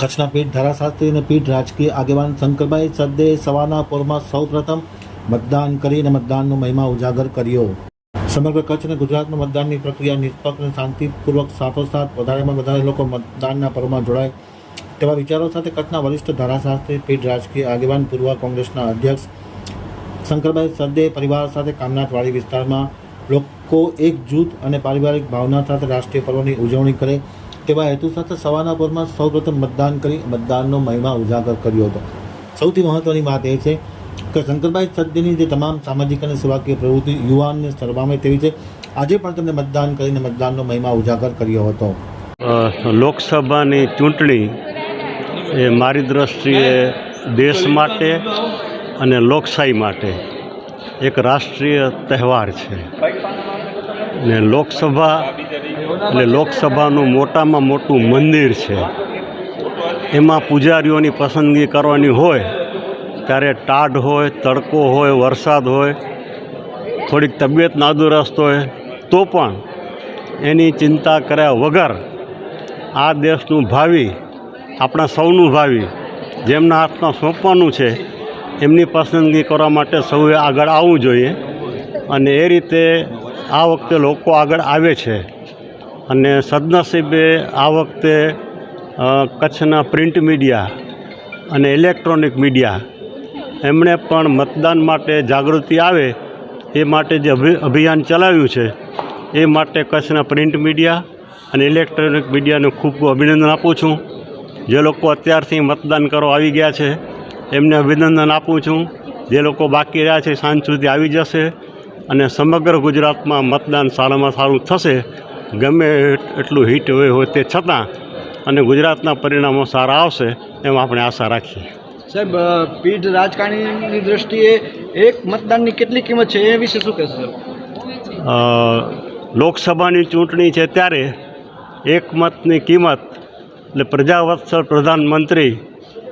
કચ્છના પીઠ ધારાશાસ્ત્રી અને પીઠ રાજકીય આગેવાન શંકરભાઈ સદ્દે સવાના પોરમાં સૌ પ્રથમ મતદાન કરીને મતદાનનો મહિમા ઉજાગર કર્યો. સમગ્ર કચ્છ અને ગુજરાતમાં મતદાનની પ્રક્રિયા નિષ્પક્ષ અને શાંતિપૂર્વક સાથોસાથ વધારેમાં વધારે લોકો મતદાનના પર્વમાં જોડાય તેવા વિચારો સાથે કચ્છના વરિષ્ઠ ધારાશાસ્ત્રી, પીઠ રાજકીય આગેવાન, પૂર્વ કોંગ્રેસના અધ્યક્ષ શંકરભાઈ સદ્દે પરિવાર સાથે કામનાથવાડી વિસ્તારમાં લોકો એક જૂથ અને પારિવારિક ભાવના સાથે રાષ્ટ્રીય પર્વની ઉજવણી કરે તેવા હેતુ સાથે સવારના પોરમાં સૌપ્રથમ મતદાન કરી, મતદાનનો મહિમા ઉજાગર કર્યો હતો. સૌથી મહત્ત્વની વાત એ છે કે શંકરભાઈ સદ્યની જે તમામ સામાજિક અને સેવાકીય પ્રવૃત્તિ યુવાનને સર્વામે તેવી છે, આજે પણ તેમણે મતદાન કરીને મતદાનનો મહિમા ઉજાગર કર્યો હતો. લોકસભાની ચૂંટણી એ મારી દ્રષ્ટિએ દેશ માટે અને લોકશાહી માટે એક રાષ્ટ્રીય તહેવાર છે. ને લોકસભા એટલે લોકસભાનું મોટામાં મોટું મંદિર છે. એમાં પૂજારીઓની પસંદગી કરવાની હોય, ત્યારે ટાઢ હોય, તડકો હોય, વરસાદ હોય, થોડીક તબિયત નાદુરસ્ત હોય, તો પણ એની ચિંતા કર્યા વગર આ દેશનું ભાવિ, આપણા સૌનું ભાવિ, જેમના હાથમાં સોંપવાનું છે, એમની પસંદગી કરવા માટે સૌએ આગળ આવવું જોઈએ. અને એ રીતે આ વખતે લોકો આગળ આવે છે. અને સદનસીબે આ વખતે કચ્છના પ્રિન્ટ મીડિયા અને ઇલેક્ટ્રોનિક મીડિયા એમણે પણ મતદાન માટે જાગૃતિ આવે એ માટે જે અભિ, અભિયાન ચલાવ્યું છે, એ માટે કચ્છના પ્રિન્ટ મીડિયા અને ઇલેક્ટ્રોનિક મીડિયાને ખૂબ ખૂબ અભિનંદન આપું છું. જે લોકો અત્યારથી મતદાન કરવા આવી ગયા છે, એમને અભિનંદન આપું છું. જે લોકો બાકી રહ્યા છે, સાંજ સુધી આવી જશે અને સમગ્ર ગુજરાતમાં મતદાન સારામાં સારું થશે ગમે એટલું હિટ હોય હોય તે છતાં અને ગુજરાતના પરિણામો સારા આવશે એમ આપણે આશા રાખીએ. સાહેબ પીઢ રાજકારણીની દ્રષ્ટિએ એક મતદાનની કેટલી કિંમત છે? એ વિશે શું કહેશો? લોકસભાની ચૂંટણી છે ત્યારે એક મતની કિંમત એટલે પ્રજાવત્સલ પ્રધાનમંત્રી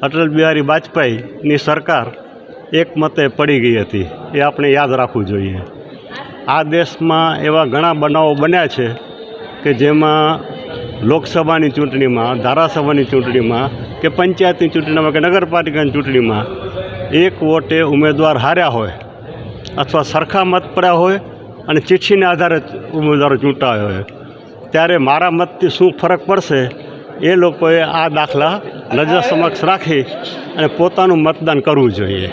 અટલ બિહારી વાજપેયીની સરકાર એક મતે પડી ગઈ હતી. એ આપણે યાદ રાખવું જોઈએ. આ દેશમાં એવા ઘણા બનાવો બન્યા છે કે જેમાં લોકસભાની ચૂંટણીમાં, ધારાસભાની ચૂંટણીમાં કે પંચાયતની ચૂંટણીમાં કે નગરપાલિકાની ચૂંટણીમાં એક વોટે ઉમેદવાર હાર્યા હોય અથવા સરખા મત પડ્યા હોય અને ચિઠ્ઠીના આધારે ઉમેદવારો ચૂંટાયા હોય, ત્યારે મારા મતથી શું ફરક પડશે એ લોકોએ આ દાખલા નજર સમક્ષ રાખી અને પોતાનું મતદાન કરવું જોઈએ.